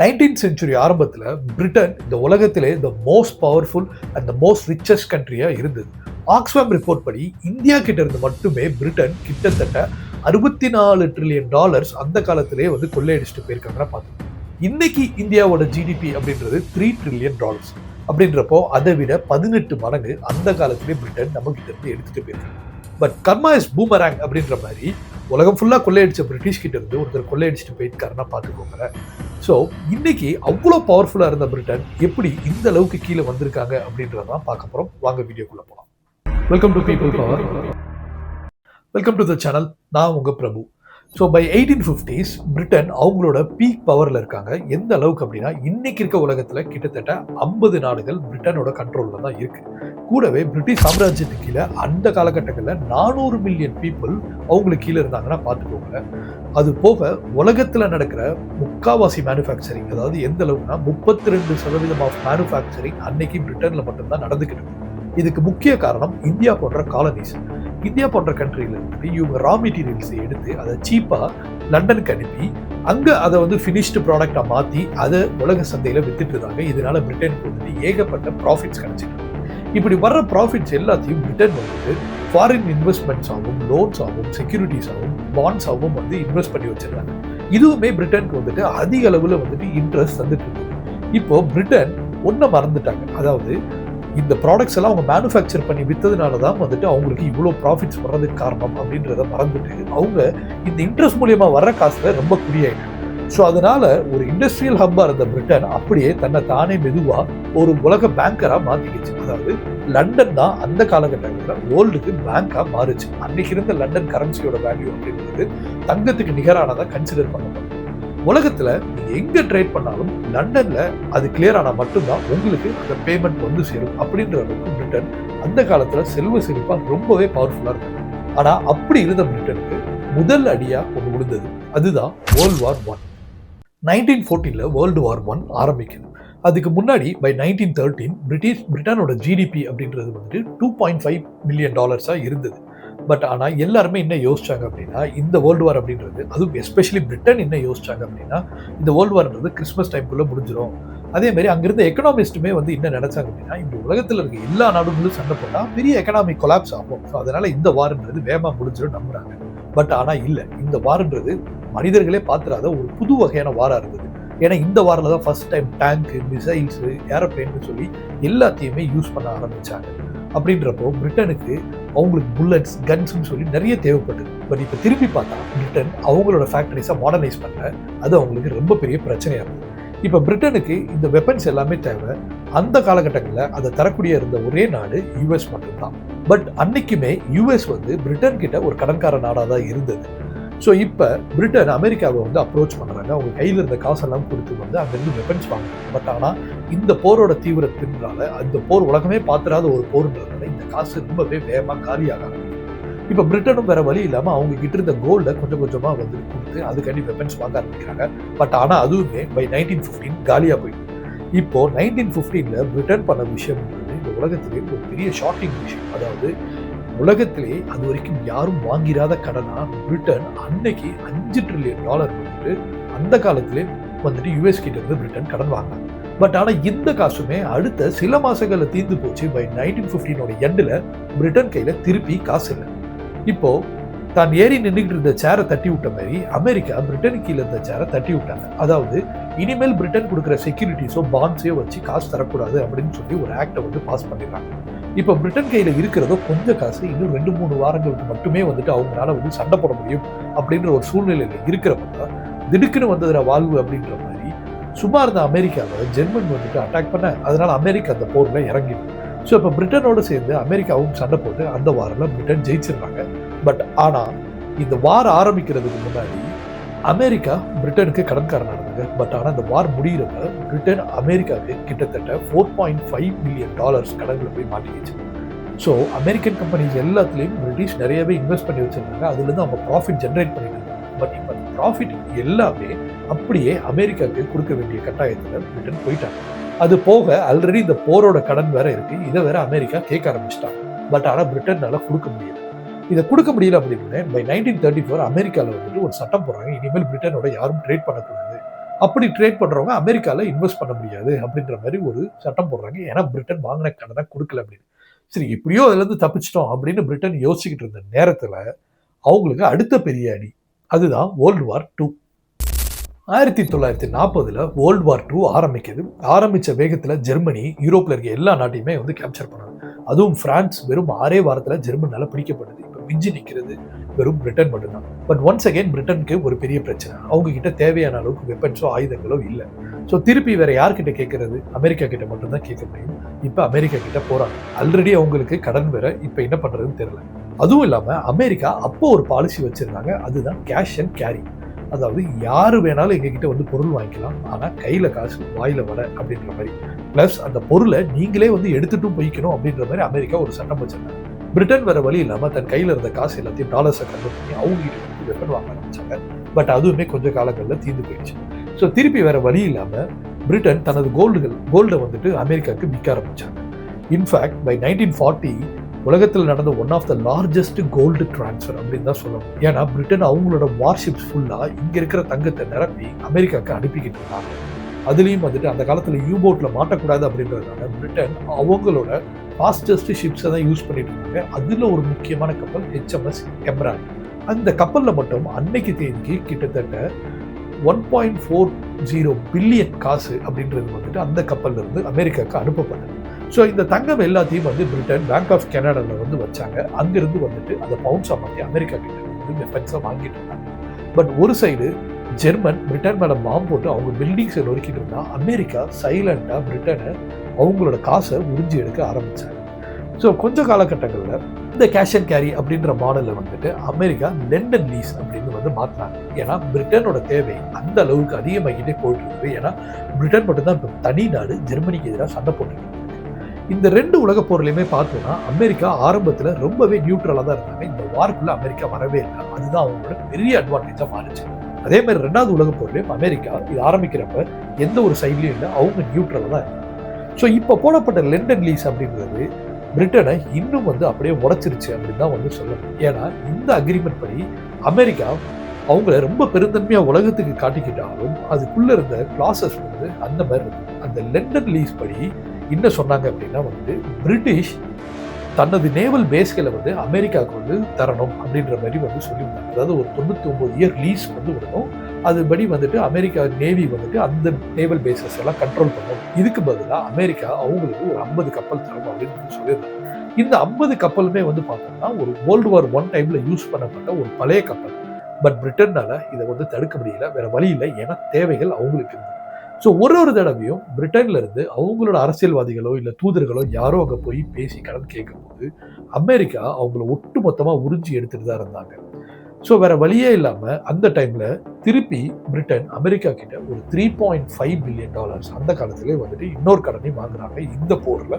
Nineteen century ஆரம்பத்தில் Britain இந்த உலகத்திலே the most powerful and the most richest கண்ட்ரியாக இருந்தது. ஆக்ஸ்ஃபேம் ரிப்போர்ட் படி இந்தியா கிட்ட இருந்து மட்டுமே பிரிட்டன் கிட்டத்தட்ட அறுபத்தி நாலு ட்ரில்லியன் டாலர்ஸ் அந்த காலத்திலே வந்து கொள்ளையடிச்சிட்டு போயிருக்காங்கன்னா பார்த்தோம் இன்னைக்கு இந்தியாவோட ஜிடிபி அப்படின்றது த்ரீ ட்ரில்லியன் டாலர்ஸ் அப்படின்றப்போ அதை விட பதினெட்டு மடங்கு அந்த காலத்திலே பிரிட்டன் நம்ம கிட்ட இருந்து எடுத்துகிட்டு போயிருக்காங்க. பட் கர்மா இஸ் பூமராங் அப்படின்ற மாதிரி உலகம் ஃபுல்லாக கொள்ளையடிச்ச பிரிட்டிஷ் கிட்ட இருந்து ஒருத்தர் கொள்ளையடிச்சிட்டு போயிருக்காருன்னா பார்த்துக்கோங்க ஸோ இன்னைக்கு அவ்வளோ பவர்ஃபுல்லாக இருந்த பிரிட்டன் எப்படி இந்த அளவுக்கு கீழே வந்திருக்காங்க அப்படின்றதான் பார்க்க போகிறோம் வாங்க வீடியோக்குள்ளே போகலாம் welcome to people power welcome to the channel நான் உங்கள் Prabhu. So by eighteen fifties Britain அவங்களோட பீக் பவரில் இருக்காங்க. எந்த அளவுக்கு அப்படின்னா இன்னைக்கு இருக்க உலகத்தில் கிட்டத்தட்ட ஐம்பது நாடுகள் பிரிட்டனோட கண்ட்ரோலில் தான் இருக்கு. கூடவே பிரிட்டிஷ் சாம்ராஜ்யத்துக்கு கீழே அந்த காலகட்டங்களில் நானூறு மில்லியன் பீப்புள் அவங்களுக்கு கீழே இருந்தாங்கன்னா பார்த்துக்கோங்க அது போக உலகத்தில் நடக்கிற முக்காவாசி மேனுஃபேக்சரிங் அதாவது எந்த அளவுக்குனா முப்பத்தி ரெண்டு சதவீதம் ஆஃப் மேனுஃபேக்சரிங் அன்னைக்கு பிரிட்டனில் மட்டும்தான் நடந்துக்கிட்டு இருக்கு. இதுக்கு முக்கிய காரணம் இந்தியா போன்ற காலனிஸ் இந்தியா போன்ற கண்ட்ரியிலிருந்து இவங்க ரா மெட்டீரியல்ஸை எடுத்து அதை சீப்பாக லண்டனுக்கு அனுப்பி அங்கே அதை வந்து ஃபினிஷ்டு ப்ராடக்டாக மாற்றி அதை உலக சந்தையில் வித்துட்டு இருந்தாங்க இதனால பிரிட்டனுக்கு வந்துட்டு ஏகப்பட்ட ப்ராஃபிட்ஸ் கிடைச்சிருக்கு. இப்படி வர்ற ப்ராஃபிட்ஸ் எல்லாத்தையும் பிரிட்டன் வந்துட்டு ஃபாரின் இன்வெஸ்ட்மெண்ட்ஸ் ஆகும் லோன்ஸ் ஆகும் செக்யூரிட்டிஸ் ஆகும் பாண்ட்ஸ் ஆகும் வந்து இன்வெஸ்ட் பண்ணி வச்சிருக்காங்க. இதுவுமே பிரிட்டனுக்கு வந்துட்டு அதிக அளவில் வந்துட்டு இன்ட்ரெஸ்ட் வந்துட்டு இருக்குது. இப்போ பிரிட்டன் ஒன்றை மறந்துட்டாங்க. அதாவது இந்த ப்ராடக்ட்ஸ் எல்லாம் அவங்க மேனுஃபேக்சர் பண்ணி விற்றதுனால தான் வந்துட்டு அவங்களுக்கு இவ்வளோ ப்ராஃபிட்ஸ் வர்றதுக்கு காரணம் அப்படின்றத மறந்துட்டு அவங்க இந்த இன்ட்ரெஸ்ட் மூலயமா வர்ற காசில் ரொம்ப குறியாயிட்டாங்க ஸோ அதனால ஒரு இண்டஸ்ட்ரியல் ஹப்பாக இருந்த பிரிட்டன் அப்படியே தன்னை தானே மெதுவாக ஒரு உலக பேங்கராக மாற்றிக்கிச்சு அதாவது லண்டன் தான் அந்த காலகட்டத்தில் வேர்ல்டுக்கு பேங்காக மாறுச்சு. அன்னைக்கு இருந்த லண்டன் கரன்சியோட வேல்யூ அப்படின்றது தங்கத்துக்கு நிகரானதாக கன்சிடர் பண்ணப்படும் உலகத்துல நீங்கள் எங்க ட்ரேட் பண்ணாலும் லண்டன்ல அது கிளியர் ஆனா மட்டும்தான் உங்களுக்கு அந்த பேமெண்ட் வந்து சேரும் அப்படின்ற அளவுக்கு பிரிட்டன் அந்த காலத்துல செல்வ செழிப்பா ரொம்பவே பவர்ஃபுல்லா இருக்கும் ஆனா அப்படி இருந்த பிரிட்டனுக்கு முதல் அடியா ஒன்று விழுந்தது. அதுதான் வேர்ல்டு வார் ஒன் நைன்டீன் ஃபோர்டீன்ல வேர்ல்டு வார் ஒன் ஆரம்பிக்குது. அதுக்கு முன்னாடி பை நைன்டீன் தேர்ட்டீன் பிரிட்டிஷ் பிரிட்டனோட ஜிடிபி அப்படின்றது வந்துட்டு டூ பாயிண்ட் ஃபைவ் மில்லியன் டாலர்ஸாக இருந்தது. பட் ஆனால் எல்லாருமே என்ன யோசிச்சாங்க அப்படின்னா இந்த வேர்ல்டு வார் அப்படின்றது அதுவும் எஸ்பெஷலி பிரிட்டன் என்ன யோசிச்சாங்க அப்படின்னா இந்த வேர்ல்டு வார்ன்றது கிறிஸ்மஸ் டைம்குள்ளே முடிஞ்சிடும் அதே மாதிரி அங்கிருந்த எக்கனாமிஸ்ட்டுமே வந்து என்ன நினச்சாங்க அப்படின்னா இந்த உலகத்தில் இருக்க எல்லா நாடுகளும் சண்டை போட்டால் பெரிய எக்கனாமிக் கொலாப்ஸ் ஆகும். ஸோ அதனால் இந்த வார்ன்றது வேகமாக முடிஞ்சிடும் நம்புறாங்க. பட் ஆனால் இல்லை இந்த வார்ன்றது மனிதர்களே பார்த்துடாத ஒரு புது வகையான வாராக இருந்தது. ஏன்னா இந்த வாரில் தான் ஃபர்ஸ்ட் டைம் டேங்க்கு மிசைல்ஸு ஏரோப்ளைன்னு சொல்லி எல்லாத்தையுமே யூஸ் பண்ண ஆரம்பிச்சாங்க. அப்படின்றப்போ பிரிட்டனுக்கு அவங்களுக்கு புல்லட்ஸ் கன்ஸ்னு சொல்லி நிறைய தேவைப்பட்டது. பட் இப்போ திருப்பி பார்த்தா பிரிட்டன் அவங்களோட ஃபேக்டரிஸை மாடர்னைஸ் பண்ண அது அவங்களுக்கு ரொம்ப பெரிய பிரச்சனையாக இருந்தது. இப்போ பிரிட்டனுக்கு இந்த வெப்பன்ஸ் எல்லாமே தேவை. அந்த காலகட்டங்களில் அதை தரக்கூடிய இருந்த ஒரே நாடு யூஎஸ் மட்டும்தான். பட் அன்னைக்குமே யூஎஸ் வந்து பிரிட்டன் கிட்ட ஒரு கடன்கார நாடாக தான் இருந்தது. ஸோ இப்போ பிரிட்டன் அமெரிக்காவை வந்து அப்ரோச் பண்ணுறாங்க அவங்க கையில் இருந்த காசெல்லாம் கொடுத்து வந்து அங்கேருந்து வெப்பன்ஸ் வாங்குறாங்க. பட் ஆனால் இந்த போரோட தீவிரத்தினால அந்த போர் உலகமே பார்த்துடாத ஒரு போர்ன்றதுனால இந்த காசு ரொம்பவே வேகமாக காலியாக இப்போ பிரிட்டனும் வேற வழி இல்லாமல் அவங்க கிட்ட இருந்த கோல்டை கொஞ்சம் கொஞ்சமாக வந்து கொடுத்து அதுக்காண்டி வெப்பன்ஸ் வாங்க ஆரம்பிக்கிறாங்க. பட் ஆனால் அதுவுமே பை நைன்டீன் ஃபிஃப்டீன் காலியாக போயிடுது. இப்போ நைன்டீன் ஃபிஃப்டீனில் பிரிட்டன் பண்ண விஷயம் இந்த உலகத்திலே ஒரு பெரிய ஷாக்கிங் விஷயம். அதாவது உலகத்திலே அது வரைக்கும் யாரும் வாங்கிராத கடனா பிரிட்டன் அன்னைக்கு அஞ்சு ட்ரில்லியன் டாலர் வந்துட்டு அந்த காலத்திலே வந்துட்டு யூஎஸ் கிட்ட இருந்து பிரிட்டன் கடன் வாங்கினாங்க. பட் ஆனால் இந்த காசுமே அடுத்த சில மாசங்களில் தீர்ந்து போச்சு. பை நைன்டீன் ஃபிஃப்டீனோட எண்டில் பிரிட்டன் கையில் திருப்பி காசு இல்லை. இப்போ தான் ஏறி நின்றுக்கிட்டு இருந்த சேரை தட்டி விட்ட மாதிரி அமெரிக்கா பிரிட்டன் கீழே இருந்த சேரை தட்டி விட்டாங்க. அதாவது இனிமேல் பிரிட்டன் கொடுக்குற செக்யூரிட்டிஸோ பாண்ட்ஸையோ வச்சு காசு தரக்கூடாது அப்படின்னு சொல்லி ஒரு ஆக்டை வந்து பாஸ் பண்ணிடுறாங்க. இப்போ பிரிட்டன் கையில் இருக்கிறதோ கொஞ்சம் காசு இன்னும் ரெண்டு மூணு வாரங்களுக்கு மட்டுமே வந்துட்டு அவங்களால வந்து சண்டை போட முடியும் அப்படின்ற ஒரு சூழ்நிலையில் இருக்கிறப்ப திடுக்குன்னு வந்ததுல வாழ்வு அப்படின்ற மாதிரி சும்மா இருந்த அமெரிக்காவை ஜெர்மன் வந்துட்டு அட்டாக் பண்ண அதனால அமெரிக்கா அந்த போரில் இறங்கிடும் ஸோ இப்போ பிரிட்டனோடு சேர்ந்து அமெரிக்காவும் சண்டை போட்டு அந்த வாரில் பிரிட்டன் ஜெயிச்சிடுறாங்க பட் ஆனால் இந்த வார் ஆரம்பிக்கிறதுக்கு முன்னாடி அமெரிக்கா பிரிட்டனுக்கு கடன்காரனாக இருந்தாங்க பட் ஆனால் இந்த வார் முடிகிறப்ப பிரிட்டன் அமெரிக்காவே கிட்டத்தட்ட four point five million dollars கடனில் போய் மாட்டிக்கிச்சு. ஸோ அமெரிக்கன் கம்பெனிஸ் எல்லாத்துலேயும் பிரிட்டிஷ் நிறையவே இன்வெஸ்ட் பண்ணி வச்சிருந்தாங்க. அதுலேருந்து அவங்க ப்ராஃபிட் ஜென்ரேட் பண்ணிட்டு இருந்தாங்க பட் இப்போ அந்த ப்ராஃபிட் எல்லாமே அப்படியே அமெரிக்காவுக்கு கொடுக்க வேண்டிய கட்டாயத்தில் பிரிட்டன் போயிட்டாங்க. அது போக ஆல்ரெடி இந்த போரோட கடன் வேற இருக்கு. இதை வேற அமெரிக்கா கேட்க ஆரம்பிச்சிட்டாங்க. பட் ஆனால் பிரிட்டனால் கொடுக்க முடியல. இதை கொடுக்க முடியல அப்படின்னு பை நைன்டீன் தேர்ட்டி ஃபோர் அமெரிக்காவில் வந்துட்டு ஒரு சட்டம் போடுறாங்க. இனிமேல் பிரிட்டனோட யாரும் ட்ரேட் பண்ணக்கூடாது. அப்படி ட்ரேட் பண்ணுறவங்க அமெரிக்காவில் இன்வெஸ்ட் பண்ண முடியாது அப்படின்ற மாதிரி ஒரு சட்டம் போடுறாங்க. ஏன்னா பிரிட்டன் வாங்கின கடனை கொடுக்கல அப்படின்னு. சரி எப்படியோ அதுலேருந்து தப்பிச்சிட்டோம் அப்படின்னு பிரிட்டன் யோசிச்சுக்கிட்டு இருந்த நேரத்தில் அவங்களுக்கு அடுத்த பெரிய அடி. அதுதான் வேர்ல்டு வார் டூ ஆயிரத்தி தொள்ளாயிரத்தி நாற்பதில் வேர்ல்டு வார் டூ ஆரம்பிக்குது. ஆரம்பித்த வேகத்தில் ஜெர்மனி யூரோப்பில் இருக்க எல்லா நாட்டையுமே வந்து கேப்சர் பண்ணாங்க. அதுவும் ஃப்ரான்ஸ் வெறும் ஆறே வாரத்தில் ஜெர்மனால் பிடிக்கப்படுது இப்போ மிஞ்சி நிற்கிறது வெறும் பிரிட்டன் மட்டும்தான். பட் ஒன்ஸ் அகைன் பிரிட்டனுக்கு ஒரு பெரிய பிரச்சனை. அவங்க கிட்ட தேவையான அளவுக்கு வெப்பன்ஸோ ஆயுதங்களோ இல்லை. ஸோ திருப்பி வேற யார்கிட்ட கேட்கறது? அமெரிக்கா கிட்ட மட்டும்தான் கேட்க முடியும். இப்போ அமெரிக்கா கிட்ட போறாங்க. ஆல்ரெடி அவங்களுக்கு கடன் வேற இப்போ என்ன பண்றதுன்னு தெரியல. அதுவும் இல்லாமல் அமெரிக்கா அப்போ ஒரு பாலிசி வச்சிருந்தாங்க. அதுதான் கேஷ் அண்ட் கேரி அதாவது யார் வேணாலும் எங்ககிட்ட வந்து பொருள் வாங்கிக்கலாம். ஆனால் கையில் காசு வாயில் வர அப்படின்ற மாதிரி. ப்ளஸ் அந்த பொருளை நீங்களே வந்து எடுத்துட்டும் போய்க்கணும் அப்படின்ற மாதிரி அமெரிக்கா ஒரு சட்டம் வச்சிருந்தாங்க. பிரிட்டன் வேற வழி இல்லாமல் தன் கையில் இருந்த காசு எல்லாத்தையும் டாலர்ஸை கன்வெர்ட் பண்ணி அவங்க கிட்ட வெப்பன் வாங்க ஆரம்பிச்சாங்க. பட் அதுவுமே கொஞ்ச காலங்களில் தீர்ந்து போயிடுச்சு. ஸோ திருப்பி வேற வழி இல்லாமல் பிரிட்டன் தனது கோல்டுகள் கோல்டை வந்துட்டு அமெரிக்காவுக்கு விற்க ஆரம்பித்தாங்க இன்ஃபேக்ட் பை நைன்டீன் ஃபார்ட்டி உலகத்தில் நடந்த one of the largest gold transfer அப்படின்னு தான் சொல்லணும். ஏன்னா பிரிட்டன் அவங்களோட வார்ஷிப்ஸ் ஃபுல்லாக இங்கே இருக்கிற தங்கத்தை நிரப்பி அமெரிக்காவுக்கு அனுப்பிக்கிட்டு இருந்தாங்க. அதுலேயும் வந்துட்டு அந்த காலத்தில் யூ போட்டில் மாட்டக்கூடாது அப்படின்றதுனால பிரிட்டன் அவங்களோட ஃபாஸ்டஸ்ட் ஷிப்ஸை தான் யூஸ் பண்ணிட்டு இருக்காங்க அதில் ஒரு முக்கியமான கப்பல் ஹெச்எம்எஸ் எம்ரான் அந்த கப்பலில் மட்டும் அன்னைக்கு தேதிக்கு கிட்டத்தட்ட one point four zero billion காசு அப்படின்றது வந்துட்டு அந்த கப்பல்லேருந்து அமெரிக்காவுக்கு அனுப்பப்பட்டது. ஸோ இந்த தங்கம் எல்லாத்தையும் வந்து பிரிட்டன் பேங்க் ஆஃப் கனடாவில் வந்து வச்சாங்க. அங்கிருந்து வந்துட்டு அதை பவுன்ஸாக மாற்றி அமெரிக்கா கிட்ட வந்து டிஃபென்ஸாக வாங்கிட்டு இருந்தாங்க பட் ஒரு சைடு ஜெர்மன் பிரிட்டன் மேலே பாம்பு போட்டு அவங்க பில்டிங்ஸை நொறுக்கிட்டு இருந்தால் அமெரிக்கா சைலண்ட்டாக பிரிட்டனை அவங்களோட காசை உறிஞ்சி எடுக்க ஆரம்பித்தாங்க ஸோ கொஞ்ச காலகட்டங்களில் இந்த கேஷ் அண்ட் கேரி அப்படின்ற மாடலில் வந்துட்டு அமெரிக்கா லண்டன் லீஸ் அப்படின்னு வந்து மாற்றினாங்க ஏன்னா பிரிட்டனோட தேவை அந்த அளவுக்கு அதிகமாகிட்டே போயிட்டு இருக்குது ஏன்னா பிரிட்டன் மட்டும்தான் இப்போ தனி நாடு ஜெர்மனிக்கு எதிராக சண்டை போட்டுருக்கு இந்த ரெண்டு உலக போர்லையுமே பார்த்தோம்னா அமெரிக்கா ஆரம்பத்தில் ரொம்பவே நியூட்ரலாக தான் இருந்தாங்க. இந்த வார்க்குள்ளே அமெரிக்கா வரவே இல்லை. அதுதான் அவங்களோட பெரிய அட்வான்டேஜாக மாறிச்சு. அதே மாதிரி ரெண்டாவது உலக போர்லையும் அமெரிக்கா இது ஆரம்பிக்கிறப்ப எந்த ஒரு சைட்லையும் இல்லை அவங்க நியூட்ரலாக தான் இருந்தாங்க. ஸோ இப்போ போடப்பட்ட லெண்டன் லீஸ் அப்படின்றது பிரிட்டனை இன்னும் வந்து அப்படியே உடச்சிருச்சு அப்படின்னு தான் வந்து சொல்லணும். ஏன்னா இந்த அக்ரிமெண்ட் படி அமெரிக்கா அவங்கள ரொம்ப பெருந்தன்மையாக உலகத்துக்கு காட்டிக்கிட்டாலும் அதுக்குள்ளே இருந்த கிளாசஸ் வந்து அந்த மாதிரி இருக்கு. அந்த லண்டன் லீஸ் படி என்ன சொன்னாங்க அப்படின்னா வந்து பிரிட்டிஷ் தனது நேவல் பேஸ்களை வந்து அமெரிக்காவுக்கு வந்து தரணும் அப்படின்ற மாதிரி வந்து சொல்லியிருந்தாங்க. அதாவது ஒரு தொண்ணூற்றி ஒம்பது இயர் லீஸ் வந்து விடணும். அதுபடி வந்துட்டு அமெரிக்கா நேவி வந்துட்டு அந்த நேவல் பேசஸ் எல்லாம் கண்ட்ரோல் பண்ணணும் இதுக்கு பதிலாக அமெரிக்கா அவங்களுக்கு ஒரு ஐம்பது கப்பல் தரும் அப்படின்னு சொல்லியிருந்தாங்க. இந்த ஐம்பது கப்பலுமே வந்து பார்த்தோம்னா ஒரு வேர்ல்டு வார் ஒன் டைம்ல யூஸ் பண்ணப்பட்ட ஒரு பழைய கப்பல். பட் பிரிட்டன்னால இதை வந்து தடுக்க முடியல வேற வழி இல்லை ஏன்னா தேவைகள் அவங்களுக்கு இருந்தது ஸோ ஒரு ஒரு தடவையும் பிரிட்டன்ல இருந்து அவங்களோட அரசியல்வாதிகளோ இல்லை தூதர்களோ யாரோ அங்கே போய் பேசி கடன் கேட்கும்போது அமெரிக்கா அவங்கள ஒட்டு மொத்தமாக உறிஞ்சி எடுத்துட்டு தான் இருந்தாங்க. ஸோ வேற வழியே இல்லாமல் அந்த டைம்ல திருப்பி பிரிட்டன் அமெரிக்கா கிட்ட ஒரு three point five billion dollars அந்த காலத்திலே வந்துட்டு இன்னொரு கடனை வாங்குறாங்க. இந்த போர்ல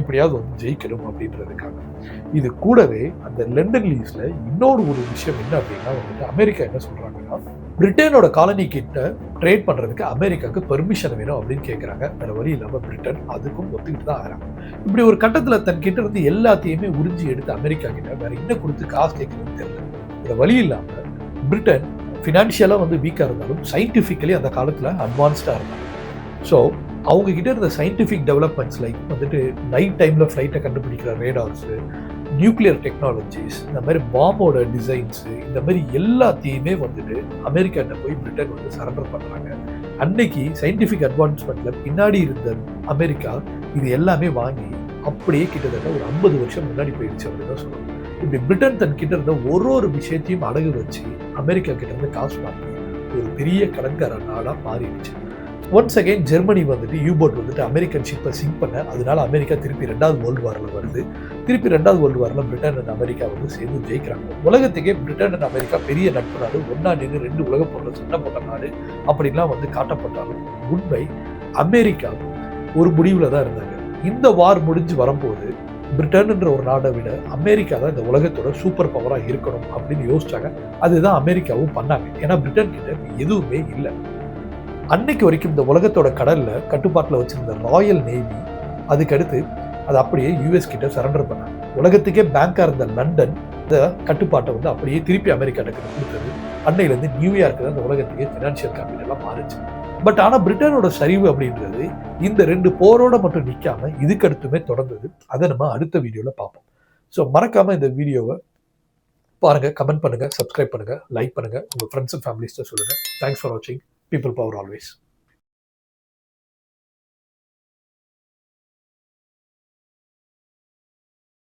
எப்படியாவது வந்து ஜெயிக்கணும் அப்படின்றதுக்காக. இது கூடவே அந்த லண்டன் லீஸ்ல இன்னொரு ஒரு விஷயம் என்ன அப்படின்னா வந்துட்டு அமெரிக்கா என்ன சொல்றாங்கன்னா பிரிட்டனோட காலனி கிட்ட ட்ரேட் பண்ணுறதுக்கு அமெரிக்காவுக்கு பெர்மிஷன் வேணும் அப்படின்னு கேட்குறாங்க வேறு வழி இல்லாமல் பிரிட்டன் அதுக்கும் ஒத்துக்கிட்டு தான் ஆகிறாங்க. இப்படி ஒரு கட்டத்தில் தன் கிட்ட இருந்து எல்லாத்தையுமே உறிஞ்சி எடுத்து அமெரிக்கா கிட்ட வேற என்ன கொடுத்து காசு கேட்கணும்னு தெரியல. வேற வழி இல்லாமல் பிரிட்டன் ஃபினான்ஷியலாக வந்து வீக்காக இருந்தாலும் சயின்டிஃபிக்கலி அந்த காலத்தில் அட்வான்ஸ்டாக இருந்தாங்க. ஸோ அவங்கக்கிட்ட இருந்த சயின்டிஃபிக் டெவலப்மெண்ட்ஸ் லைக் வந்துட்டு நைட் டைமில் ஃப்ளைட்டை கண்டுபிடிக்கிற ரேடார்ஸு நியூக்ளியர் டெக்னாலஜிஸ் இந்த மாதிரி பாம்போட டிசைன்ஸு இந்த மாதிரி எல்லாத்தையுமே வந்துட்டு அமெரிக்காட்ட போய் பிரிட்டன் வந்து சரண்டர் பண்ணுறாங்க அன்னைக்கு சயின்டிஃபிக் அட்வான்ஸ்மெண்ட்டில் பின்னாடி இருந்த அமெரிக்கா இது எல்லாமே வாங்கி அப்படியே கிட்டத்தட்ட ஒரு ஐம்பது வருஷம் முன்னாடி போயிடுச்சு அப்படின்னு தான் சொல்லுவாங்க. இப்படி பிரிட்டன் தன் கிட்ட இருந்த ஒரு ஒரு விஷயத்தையும் அடகு வச்சு அமெரிக்கா கிட்ட இருந்து காசு வாங்கி ஒரு பெரிய கடன்கார நாடாக மாறிடுச்சு. ஒன்ஸ் அகைன் ஜெர்மனி வந்துட்டு யூபோட் வந்துட்டு அமெரிக்கன் ஷிப்பை சிங்க் பண்ண அதனால அமெரிக்கா திருப்பி ரெண்டாவது வேர்ல்டு வாரில் வருது. திருப்பி ரெண்டாவது வேர்ல்டு வாரில் பிரிட்டன் அண்ட் அமெரிக்கா வந்து சேர்ந்து ஜெயிக்கிறாங்க. உலகத்துக்கே பிரிட்டன் அண்ட் அமெரிக்கா பெரிய நட்பு நாடு ஒன்னா நின்று ரெண்டு உலக பொருளை சண்டை போட்ட நாடு அப்படின்லாம் வந்து காட்டப்பட்டாலும் உண்மை அமெரிக்கா ஒரு முடிவில் தான் இருந்தாங்க. இந்த வார் முடிஞ்சு வரும்போது பிரிட்டன்ன்ற ஒரு நாடை விட அமெரிக்கா தான் இந்த உலகத்தோட சூப்பர் பவராக இருக்கணும் அப்படின்னு யோசிச்சாங்க. அதுதான் அமெரிக்காவும் பண்ணாங்க. ஏன்னா பிரிட்டன் கிட்ட எதுவுமே இல்லை. அன்னைக்கு வரைக்கும் இந்த உலகத்தோட கடலில் கட்டுப்பாட்டில் வச்சிருந்த ராயல் நேவி அதுக்கடுத்து அது அப்படியே யூஎஸ் கிட்ட சரண்டர் பண்ணாங்க. உலகத்துக்கே பேங்காக இருந்த லண்டன் இந்த கட்டுப்பாட்டை வந்து அப்படியே திருப்பி அமெரிக்கா கொடுத்தது. அன்னையிலேருந்து நியூயார்க்கு தான் இந்த உலகத்துக்கே ஃபினான்ஷியல் கேபிட்டலாக மாறிச்சு. பட் ஆனால் பிரிட்டனோட சரிவு அப்படின்றது இந்த ரெண்டு போரோட மட்டும் நிற்காம இதுக்கு அடுத்துமே தொடர்ந்தது. அதை நம்ம அடுத்த வீடியோவில் பார்ப்போம். ஸோ மறக்காமல் இந்த வீடியோவை பாருங்க கமெண்ட் பண்ணுங்க சப்ஸ்கிரைப் பண்ணுங்க லைக் பண்ணுங்கள் உங்கள் ஃப்ரெண்ட்ஸ் அண்ட் ஃபேமிலிஸ்ட்டை சொல்லுங்கள் தேங்க்ஸ் ஃபார் வாட்சிங் பீப்புள் பவர் ஆல்வேஸ்